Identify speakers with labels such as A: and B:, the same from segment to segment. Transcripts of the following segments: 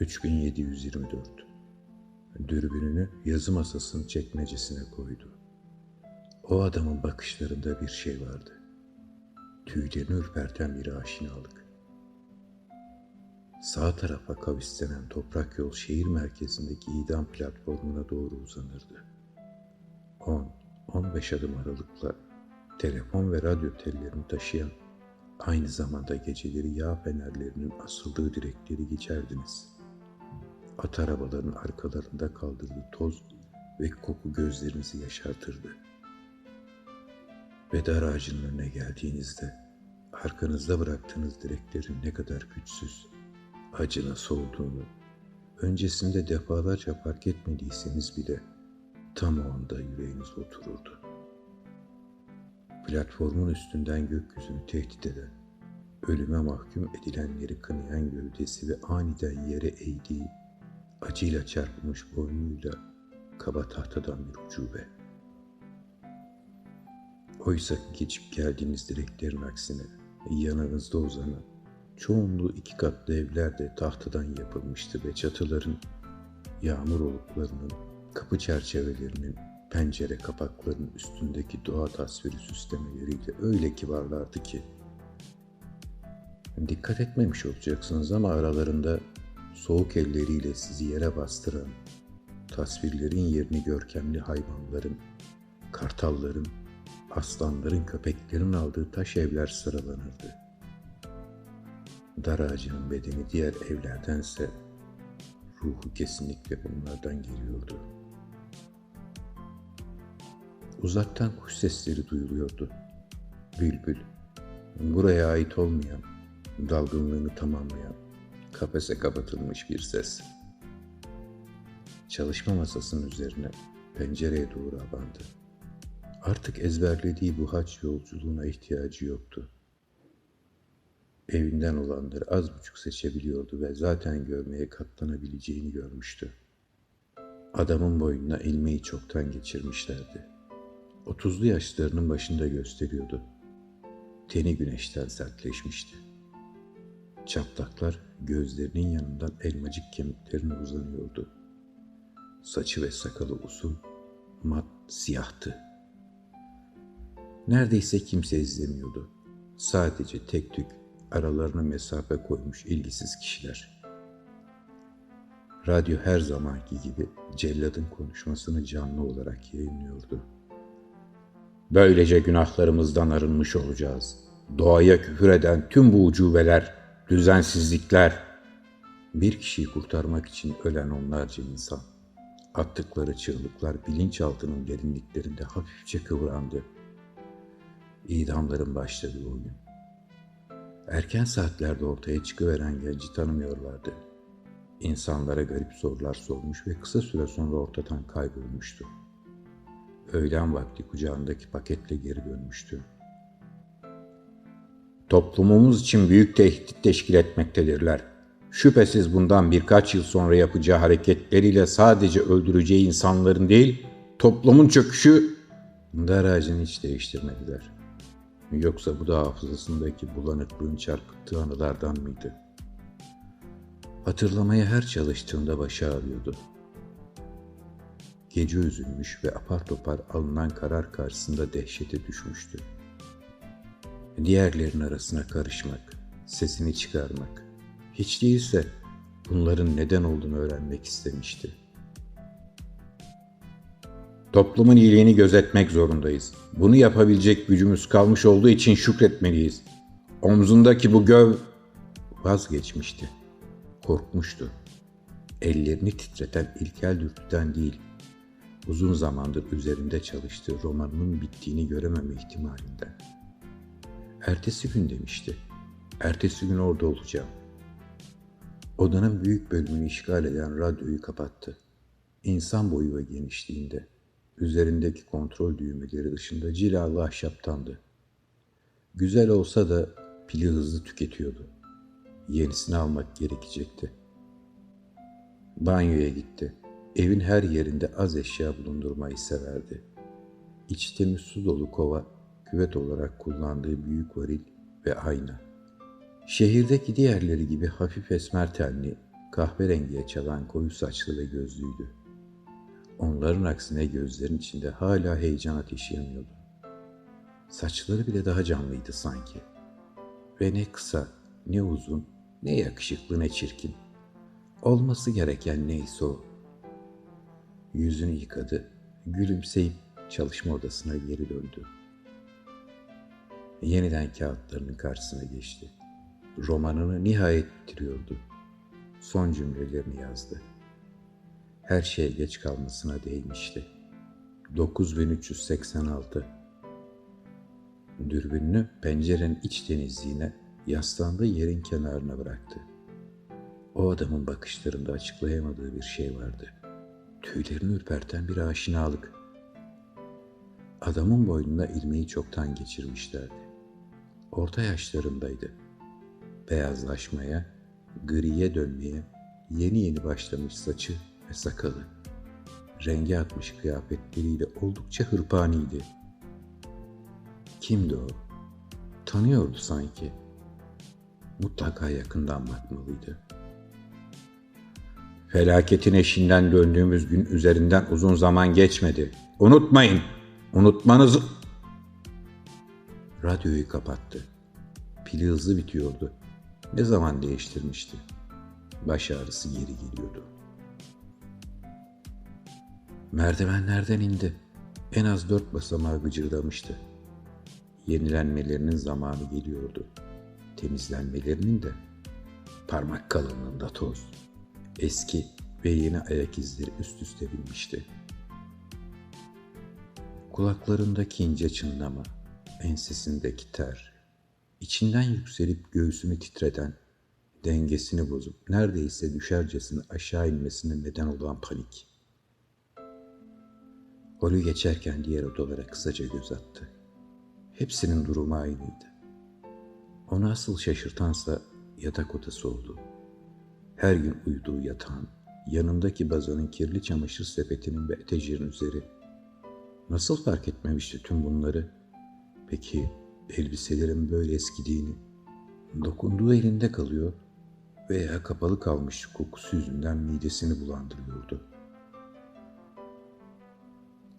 A: 3724 Dürbününü yazı masasının çekmecesine koydu. O adamın bakışlarında bir şey vardı. Tüylerini ürperten bir aşinalık. Sağ tarafa kavislenen toprak yol şehir merkezindeki idam platformuna doğru uzanırdı. 10-15 adım aralıkla telefon ve radyo tellerini taşıyan, aynı zamanda geceleri yağ fenerlerinin asıldığı direkleri geçerdiniz. At arabaların arkalarında kaldırdığı toz ve koku gözlerinizi yaşartırdı. Ve dar ağacının önüne geldiğinizde arkanızda bıraktığınız direklerin ne kadar güçsüz, acı nasıl olduğunu, öncesinde defalarca fark etmediyseniz bile tam o anda yüreğiniz otururdu. Platformun üstünden gökyüzünü tehdit eden, ölüme mahkum edilenleri kınayan gövdesi ve aniden yere eğdiği, acıyla çarpılmış boynuyla kaba tahtadan bir ucube. Oysa geçip geldiğiniz direklerin aksine yanınızda uzanan, çoğunluğu iki katlı evler de tahtadan yapılmıştı ve çatıların, yağmur oluklarının, kapı çerçevelerinin, pencere kapaklarının üstündeki doğa tasviri süslemeleriyle öyle kibarlardı ki, dikkat etmemiş olacaksınız ama aralarında soğuk elleriyle sizi yere bastıran, tasvirlerin yerini görkemli hayvanların, kartalların, aslanların, köpeklerin aldığı taş evler sıralanırdı. Dar ağacının bedeni diğer evlerdense ruhu kesinlikle bunlardan geliyordu. Uzaktan kuş sesleri duyuluyordu. Bülbül, buraya ait olmayan, dalgınlığını tamamlayan, kafese kapatılmış bir ses. Çalışma masasının üzerine pencereye doğru abandı. Artık ezberlediği bu haç yolculuğuna ihtiyacı yoktu. Evinden olanları az buçuk seçebiliyordu ve zaten görmeye katlanabileceğini görmüştü. Adamın boynuna ilmeği çoktan geçirmişlerdi. Otuzlu yaşlarının başında gösteriyordu. Teni güneşten sertleşmişti. Çatlaklar gözlerinin yanından elmacık kemiklerine uzanıyordu. Saçı ve sakalı uzun, mat siyahtı. Neredeyse kimse izlemiyordu. Sadece tek tük aralarına mesafe koymuş ilgisiz kişiler. Radyo her zamanki gibi celladın konuşmasını canlı olarak yayınlıyordu. Böylece günahlarımızdan arınmış olacağız. Doğaya küfür eden tüm bu ucubeler, düzensizlikler, bir kişiyi kurtarmak için ölen onlarca insan. Attıkları çığlıklar bilinçaltının derinliklerinde hafifçe kıvrandı. İdamların başladığı o gün. Erken saatlerde ortaya çıkıveren genci tanımıyorlardı. İnsanlara garip sorular sormuş ve kısa süre sonra ortadan kaybolmuştu. Öğlen vakti kucağındaki paketle geri dönmüştü. Toplumumuz için büyük tehdit teşkil etmektedirler. Şüphesiz bundan birkaç yıl sonra yapacağı hareketleriyle sadece öldüreceği insanların değil, toplumun çöküşü... Ağacını hiç değiştirmediler. Yoksa bu da hafızasındaki bulanıklığın çarpıttığı anılardan mıydı? Hatırlamaya her çalıştığında başı ağrıyordu. Gece üzülmüş ve apar topar alınan karar karşısında dehşete düşmüştü. Diğerlerin arasına karışmak, sesini çıkarmak, hiç değilse bunların neden olduğunu öğrenmek istemişti. Toplumun iyiliğini gözetmek zorundayız. Bunu yapabilecek gücümüz kalmış olduğu için şükretmeliyiz. Omzundaki bu göv vazgeçmişti. Korkmuştu. Ellerini titreten ilkel dürtüden değil, uzun zamandır üzerinde çalıştığı romanının bittiğini görememe ihtimalinden. Ertesi gün demişti. Ertesi gün orada olacağım. Odanın büyük bölümünü işgal eden radyoyu kapattı. İnsan boyu ve genişliğinde üzerindeki kontrol düğmeleri dışında cilalı ahşaptandı. Güzel olsa da pili hızlı tüketiyordu. Yenisini almak gerekecekti. Banyoya gitti. Evin her yerinde az eşya bulundurmayı severdi. İç temiz su dolu kova, küvet olarak kullandığı büyük varil ve ayna. Şehirdeki diğerleri gibi hafif esmer tenli, Kahverengiye çalan koyu saçlı ve gözlüydü. Onların aksine gözlerin içinde hala heyecan ateşi yanıyordu. Saçları bile daha canlıydı sanki. Ve ne kısa, ne uzun, ne yakışıklı ne çirkin. Olması gereken neyse o. Yüzünü yıkadı, gülümseyip çalışma odasına geri döndü. Yeniden kağıtlarının karşısına geçti. Romanını nihayet bitiriyordu. Son cümlelerini yazdı. Her şeye geç kalmasına değmişti. 9386 Dürbününü pencerenin iç denizliğine yaslandığı yerin kenarına bıraktı. O adamın bakışlarında açıklayamadığı bir şey vardı. Tüylerini ürperten bir aşinalık. Adamın boynuna ilmeği çoktan geçirmişlerdi. Orta yaşlarındaydı. Beyazlaşmaya, griye dönmeye yeni yeni başlamış saçı ve sakalı. Rengi atmış kıyafetleriyle oldukça hırpaniydi. Kimdi o? Tanıyordu sanki. Mutlaka yakından bakmalıydı. Felaketin eşinden döndüğümüz gün üzerinden uzun zaman geçmedi. Unutmayın, unutmanızı... Radyoyu kapattı. Pili hızlı bitiyordu. Ne zaman değiştirmişti? Baş ağrısı geri geliyordu. Merdivenlerden indi. En az dört basamağı gıcırdamıştı. Yenilenmelerinin zamanı geliyordu. Temizlenmelerinin de parmak kalınlığında toz. Eski ve yeni ayak izleri üst üste binmişti. Kulaklarındaki ince çınlama, ensesindeki ter, içinden yükselip göğsünü titreden, dengesini bozup neredeyse düşercesine aşağı inmesine neden olan panik. Holü geçerken diğer odalara kısaca göz attı. Hepsinin durumu aynıydı. Onu asıl şaşırtansa yatak odası oldu. Her gün uyuduğu yatağın, yanındaki bazanın kirli çamaşır sepetinin ve etejirin üzeri. Nasıl fark etmemişti tüm bunları? Peki elbiselerin böyle eskidiğini, dokunduğu elinde kalıyor veya kapalı kalmış kokusu yüzünden midesini bulandırıyordu.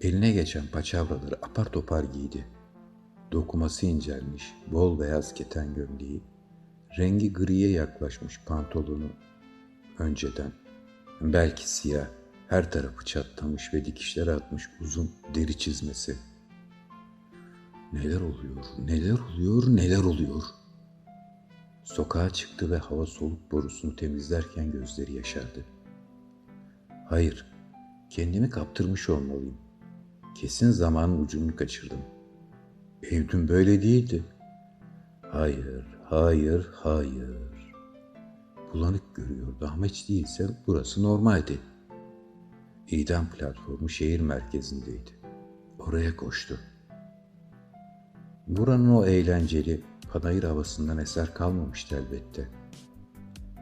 A: Eline geçen paçavraları apar topar giydi. Dokuması incelmiş, bol beyaz keten gömleği, rengi griye yaklaşmış pantolonu önceden, belki siyah, her tarafı çatlamış ve dikişlere atmış uzun deri çizmesi. Neler oluyor, neler oluyor, neler oluyor? Sokağa çıktı ve hava soluk borusunu temizlerken gözleri yaşardı. Hayır, kendimi kaptırmış olmalıyım. Kesin zamanın ucunu kaçırdım. Ev dün böyle değildi. Hayır, hayır, hayır. Bulanık görüyordu ama hiç değilse burası normaldi. İdam platformu şehir merkezindeydi. Oraya koştu. Buranın o eğlenceli, panayır havasından eser kalmamıştı elbette.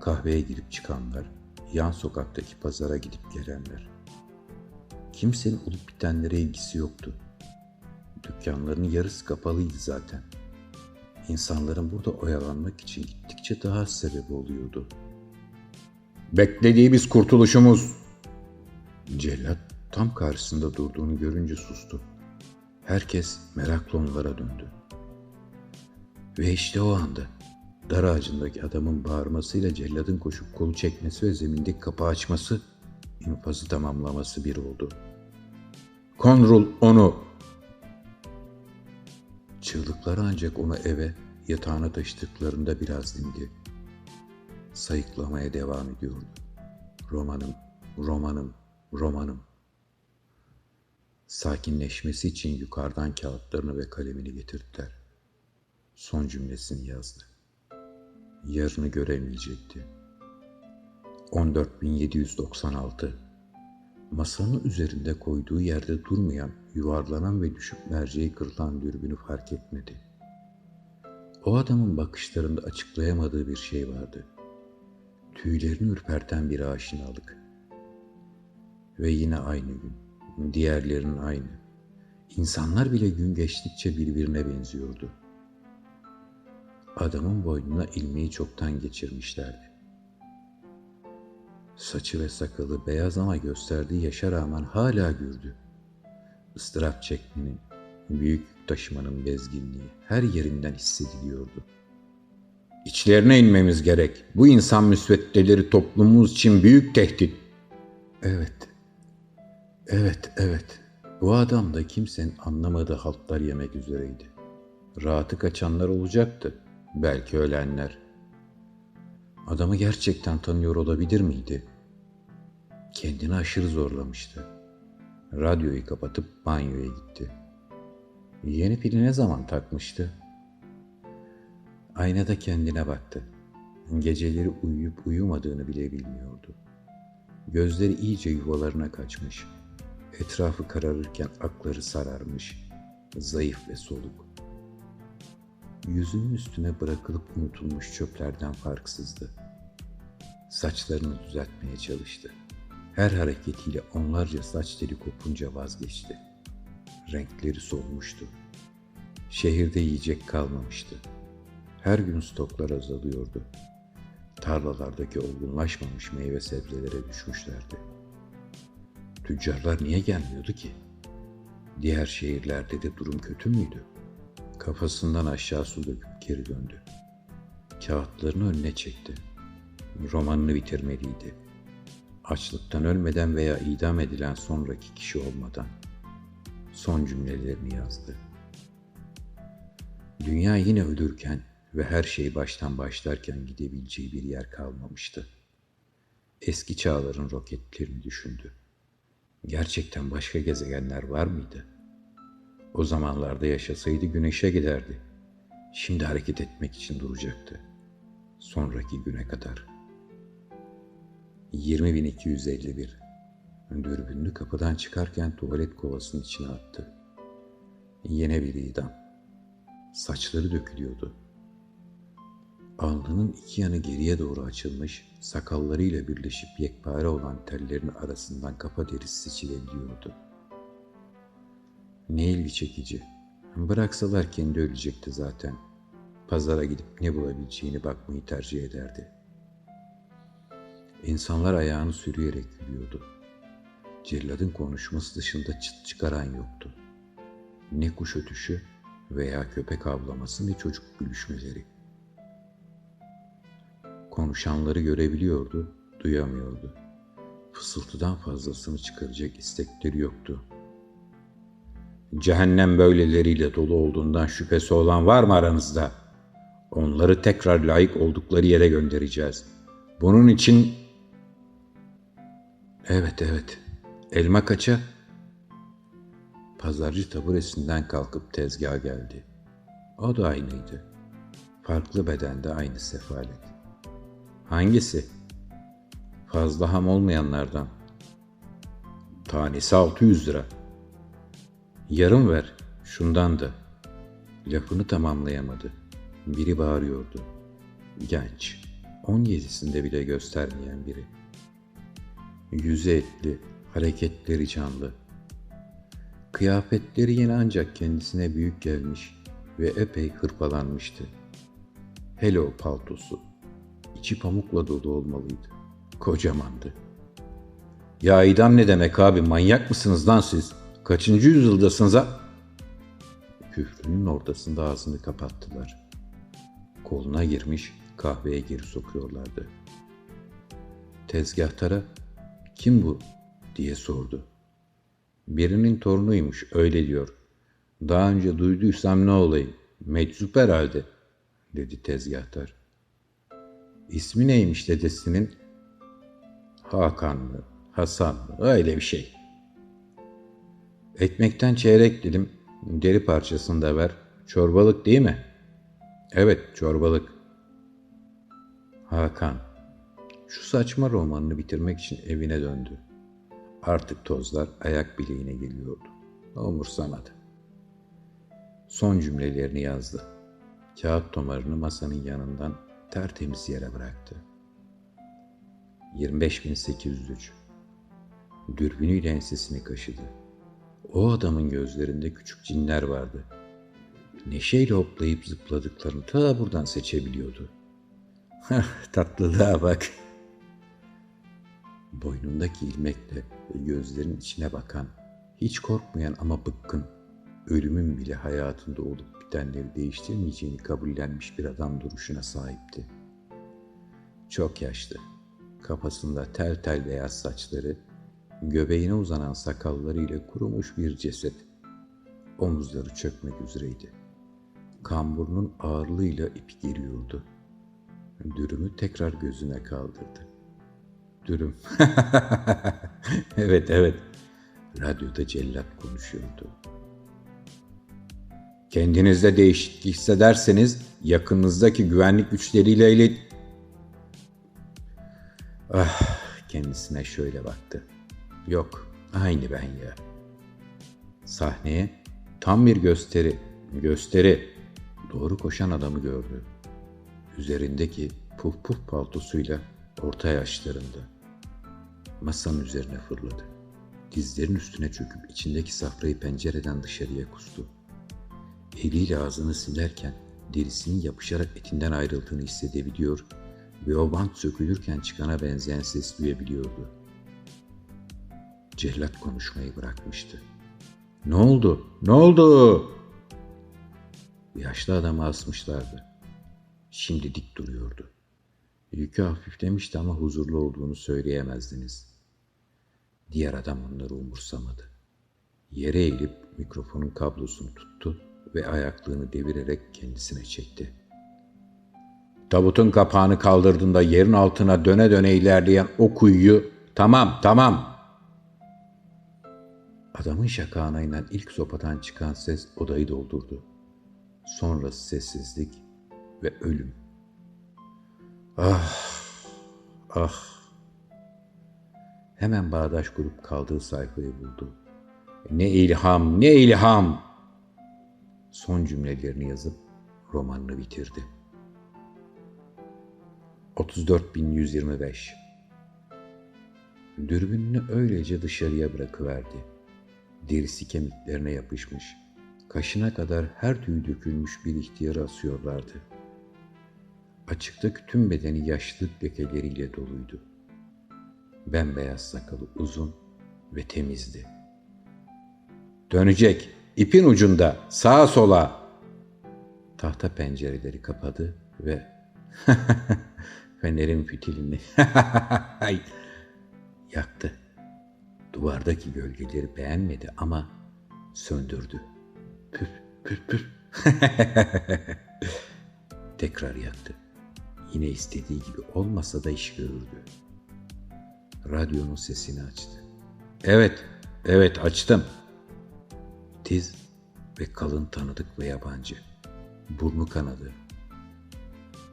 A: Kahveye girip çıkanlar, yan sokaktaki pazara gidip gelenler. Kimsenin olup bitenlere ilgisi yoktu. Dükkanların yarısı kapalıydı zaten. İnsanların burada oyalanmak için gittikçe daha sebep oluyordu. Beklediğimiz kurtuluşumuz. Cellat tam karşısında durduğunu görünce sustu. Herkes merakla onlara döndü. Ve işte o anda dar ağacındaki adamın bağırmasıyla celladın koşup kolu çekmesi ve zemindeki kapağı açması infazı tamamlaması bir oldu. Konrul onu Çığlıkları ancak onu eve, yatağına taşıdıklarında biraz dindi. Sayıklamaya devam ediyordu. Romanım, romanım, romanım. Sakinleşmesi için yukarıdan kağıtlarını ve kalemini getirdiler. Son cümlesini yazdı. Yarını göremeyecekti. 14796 Masanın üzerinde koyduğu yerde durmayan, yuvarlanan ve düşüp merceği kırılan dürbünü fark etmedi. O adamın bakışlarında açıklayamadığı bir şey vardı. Tüylerini ürperten bir aşinalık. Ve yine aynı gün, diğerlerinin aynı. İnsanlar bile gün geçtikçe birbirine benziyordu. Adamın boynuna ilmeği çoktan geçirmişlerdi. Saçı ve sakalı beyaz ama gösterdiği yaşa rağmen hala gürdü. Istırap çekmenin, büyük yük taşımanın bezginliği her yerinden hissediliyordu. İçlerine inmemiz gerek. Bu insan müsveddeleri toplumumuz için büyük tehdit. Evet. Evet, evet. Bu adam da kimsenin anlamadığı haltlar yemek üzereydi. Rahatı kaçanlar olacaktı. Belki ölenler. Adamı gerçekten tanıyor olabilir miydi? Kendini aşırı zorlamıştı. Radyoyu kapatıp banyoya gitti. Yeni pili ne zaman takmıştı? Aynada kendine baktı. Geceleri uyuyup uyumadığını bile bilmiyordu. Gözleri iyice yuvalarına kaçmış. Etrafı kararırken akları sararmış. Zayıf ve soluk. Yüzünün üstüne bırakılıp unutulmuş çöplerden farksızdı. Saçlarını düzeltmeye çalıştı. Her hareketiyle onlarca saç teli kopunca vazgeçti. Renkleri solmuştu. Şehirde yiyecek kalmamıştı. Her gün stoklar azalıyordu. Tarlalardaki olgunlaşmamış meyve sebzelere düşmüşlerdi. Tüccarlar niye gelmiyordu ki? Diğer şehirlerde de durum kötü müydü? Kafasından aşağı su döküp geri döndü. Kağıtlarını önüne çekti. Romanını bitirmeliydi. Açlıktan ölmeden veya idam edilen sonraki kişi olmadan. Son cümlelerini yazdı. Dünya yine ölürken ve her şey baştan başlarken gidebileceği bir yer kalmamıştı. Eski çağların roketlerini düşündü. Gerçekten başka gezegenler var mıydı? O zamanlarda yaşasaydı güneşe giderdi. Şimdi hareket etmek için duracaktı. Sonraki güne kadar. 20251 Dürbünlü kapıdan çıkarken tuvalet kovasının içine attı. Yine bir idam. Saçları dökülüyordu. Alnının iki yanı geriye doğru açılmış, sakallarıyla birleşip yekpare olan tellerin arasından kafa derisi seçilebiliyordu. Ne ilgi çekici. Bıraksalar kendi ölecekti zaten. Pazara gidip ne bulabileceğini bakmayı tercih ederdi. İnsanlar ayağını sürüyerek yürüyordu. Celladın konuşması dışında çıt çıkaran yoktu. Ne kuş ötüşü veya köpek avlaması ne çocuk gülüşmeleri. Konuşanları görebiliyordu, duyamıyordu. Fısıltıdan fazlasını çıkaracak istekleri yoktu. Cehennem böyleleriyle dolu olduğundan şüphesi olan var mı aranızda? Onları tekrar layık oldukları yere göndereceğiz. Bunun için... Evet evet, elma kaça? Pazarcı taburesinden kalkıp tezgaha geldi. O da aynıydı. Farklı bedende aynı sefalet. Hangisi? Fazla ham olmayanlardan. Tanesi 600 lira. Yarım ver, şundan da. Lafını tamamlayamadı. Biri bağırıyordu. Genç, 17'sinde bile göstermeyen biri. Yüzü etli, hareketleri canlı. Kıyafetleri yine ancak kendisine büyük gelmiş ve epey hırpalanmıştı. Hele o paltosu, içi pamukla dolu olmalıydı. Kocamandı. Ya idam ne demek abi manyak mısınız lan siz? Kaçıncı yüzyıldasınız ha? Küfrünün ortasında ağzını kapattılar. Koluna girmiş kahveye geri sokuyorlardı. Tezgahtara kim bu diye sordu. Birinin torunuymuş öyle diyor. Daha önce duyduysam ne olayım? Meczup herhalde dedi tezgahtar. İsmi neymiş dedesinin? Hakan mı? Hasan mı? Öyle bir şey. Ekmekten çeyrek dilim, deri parçasını da ver. Çorbalık değil mi? Evet, çorbalık. Hakan, şu saçma romanını bitirmek için evine döndü. Artık tozlar ayak bileğine geliyordu. Umursamadı. Son cümlelerini yazdı. Kağıt tomarını masanın yanından tertemiz yere bıraktı. 25803 Dürbünüyle ensesini kaşıdı. O adamın gözlerinde küçük cinler vardı. Neşeyle hoplayıp zıpladıklarını ta buradan seçebiliyordu. Tatlılığa bak. Boynundaki ilmekle ve gözlerin içine bakan, hiç korkmayan ama bıkkın, ölümün bile hayatında olup bitenleri değiştirmeyeceğini kabullenmiş bir adam duruşuna sahipti. Çok yaşlı, kafasında tel tel beyaz saçları, göbeğine uzanan sakallarıyla kurumuş bir ceset. Omuzları çökmek üzereydi. Kamburunun ağırlığıyla ipi geriyordu. Dürümü tekrar gözüne kaldırdı. Dürüm. evet evet. Radyoda cellat konuşuyordu. Kendinizde değişiklik hissederseniz yakınınızdaki güvenlik güçleriyle ilet... Ah, kendisine şöyle baktı. Yok, aynı ben ya. Sahneye tam bir gösteri, gösteri doğru koşan adamı gördü. Üzerindeki puf puf paltosuyla orta yaşlarında. Masanın üzerine fırladı. Dizlerin üstüne çöküp içindeki safrayı pencereden dışarıya kustu. Eliyle ağzını silerken derisinin yapışarak etinden ayrıldığını hissedebiliyor ve o bant sökülürken çıkana benzeyen ses duyabiliyordu. Cellat konuşmayı bırakmıştı. Ne oldu? Ne oldu? Yaşlı adamı asmışlardı. Şimdi dik duruyordu. Yükü hafiflemişti ama huzurlu olduğunu söyleyemezdiniz. Diğer adam onları umursamadı. Yere eğilip mikrofonun kablosunu tuttu ve ayaklığını devirerek kendisine çekti. Tabutun kapağını kaldırdığında yerin altına döne döne ilerleyen o kuyuyu tamam tamam. Adamın şakağına ilk sopadan çıkan ses odayı doldurdu. Sonrası sessizlik ve ölüm. Ah, ah. Hemen bağdaş kurup kaldığı sayfayı buldu. Ne ilham, ne ilham. Son cümlelerini yazıp romanını bitirdi. 34125 Dürbününü öylece dışarıya bırakıverdi. Derisi kemiklerine yapışmış, kaşına kadar her tüy dökülmüş bir ihtiyarı asıyorlardı. Açıktaki tüm bedeni yaşlılık lekeleriyle doluydu. Bembeyaz sakalı uzun ve temizdi. Dönecek, ipin ucunda, sağa sola. Tahta pencereleri kapadı ve fenerin fitilini yaktı. Duvardaki gölgeleri beğenmedi ama söndürdü. Püf püf püf. Tekrar yaktı. Yine istediği gibi olmasa da iş görürdü. Radyonun sesini açtı. Evet, evet açtım. Tiz ve kalın tanıdık ve yabancı. Burnu kanadı.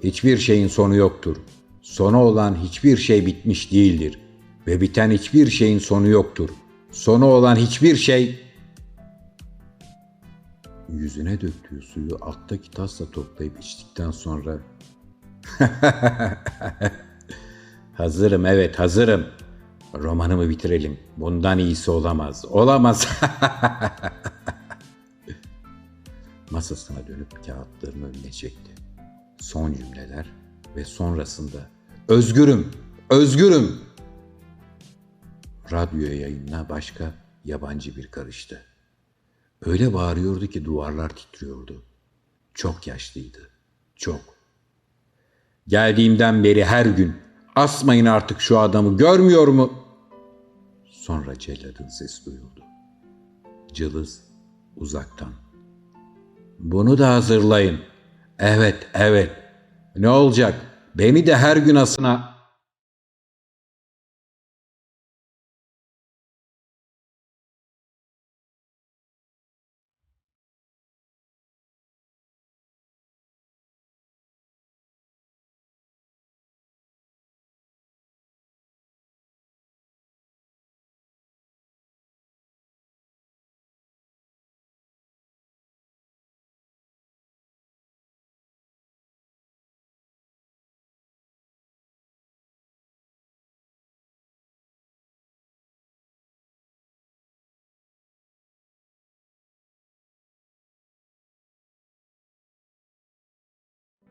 A: Hiçbir şeyin sonu yoktur. Sonu olan hiçbir şey bitmiş değildir. Ve biten hiçbir şeyin sonu yoktur. Sonu olan hiçbir şey... Yüzüne döktüğü suyu alttaki tasla toplayıp içtikten sonra... hazırım evet hazırım. Romanımı bitirelim. Bundan iyisi olamaz. Olamaz. Masasına dönüp kağıtlarını önüne çekti. Son cümleler ve sonrasında özgürüm, özgürüm. Radyo yayınına başka yabancı bir karıştı. Öyle bağırıyordu ki duvarlar titriyordu. Çok yaşlıydı. Çok. Geldiğimden beri her gün asmayın artık şu adamı görmüyor mu? Sonra celladın ses duyuldu. Cılız uzaktan. Bunu da hazırlayın. Evet, evet. Ne olacak? Beni de her gün asına